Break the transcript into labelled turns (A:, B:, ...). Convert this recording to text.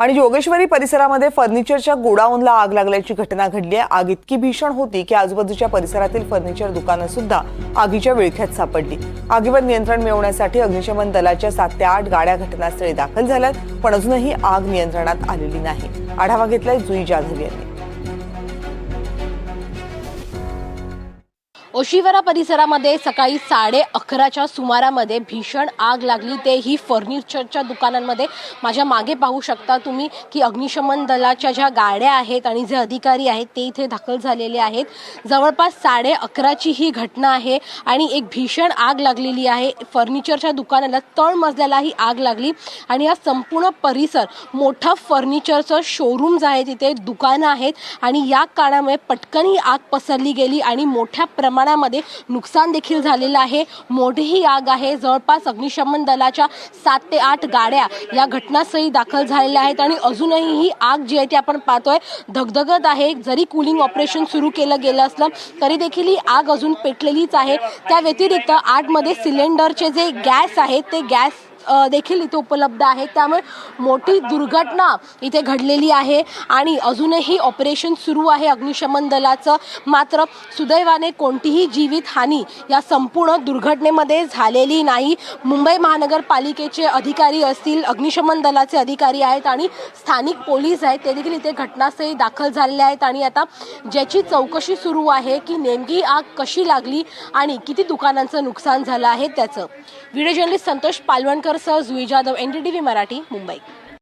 A: आणि जोगेश्वरी परिसरामध्ये फर्निचरच्या गोडाऊनला आग लागल्याची घटना घडली आहे. आग इतकी भीषण होती की आजूबाजूच्या परिसरातील फर्निचर दुकानं सुद्धा आगीच्या विळख्यात सापडली. आगीवर नियंत्रण मिळवण्यासाठी अग्निशमन दलाच्या सात ते आठ गाड्या घटनास्थळी दाखल झाल्यात पण अजूनही आग नियंत्रणात आलेली नाही. आढावा घेतलाय जुई जाधव यांनी.
B: ओशिवरा परिसरामध्ये सकाळी साडे अकराच्या सुमारामध्ये भीषण आग लागली. ते ही फर्निचरच्या दुकानांमध्ये माझ्या मागे पाहू शकता तुम्ही की अग्निशमन दलाच्या ज्या गाड्या आहेत आणि जे अधिकारी आहेत ते इथे दाखल झालेले आहेत. जवळपास साडे अकराची ही घटना आहे आणि एक भीषण आग लागलेली आहे. फर्निचरच्या दुकानाला तळ मजल्याला ही आग लागली आणि हा संपूर्ण परिसर मोठं फर्निचरचं शोरूम्स आहे तिथे दुकानं आहेत आणि या कारणामुळे पटकन ही आग पसरली गेली आणि मोठ्या प्रमाणात प्रमाणामध्ये नुकसान देखील झालेलं आहे. मोठी ही आग आहे. जवळपास अग्निशमन दलाच्या सात ते आठ गाड्या या घटनास्थळी दाखल झालेल्या आहेत आणि अजूनही ही आग जी आहे ती आपण पाहतोय धगधगत आहे. जरी कुलिंग ऑपरेशन सुरू केलं गेलं असलं तरी देखील ही आग अजून पेटलेलीच आहे. त्या व्यतिरिक्त आठमध्ये सिलेंडरचे जे गॅस आहेत ते गॅस देखील इथे उपलब्ध आहेत त्यामुळे मोठी दुर्घटना इथे घडलेली आहे आणि अजूनही ऑपरेशन सुरू आहे अग्निशमन दलाचं. मात्र सुदैवाने कोणतीही जीवितहानी या संपूर्ण दुर्घटनेमध्ये झालेली नाही. मुंबई महानगरपालिकेचे अधिकारी असतील अग्निशमन दलाचे अधिकारी आहेत आणि स्थानिक पोलीस आहेत ते देखील इथे घटनास्थळी दाखल झालेले आहेत. आणि आता ज्याची चौकशी सुरू आहे की नेमकी आग कशी लागली आणि किती दुकानांचं नुकसान झालं आहे त्याचं. व्हिडिओ जर्नलिस्ट संतोष पालवणकर सह Juee Jadhav N D T V Marathi Mumbai.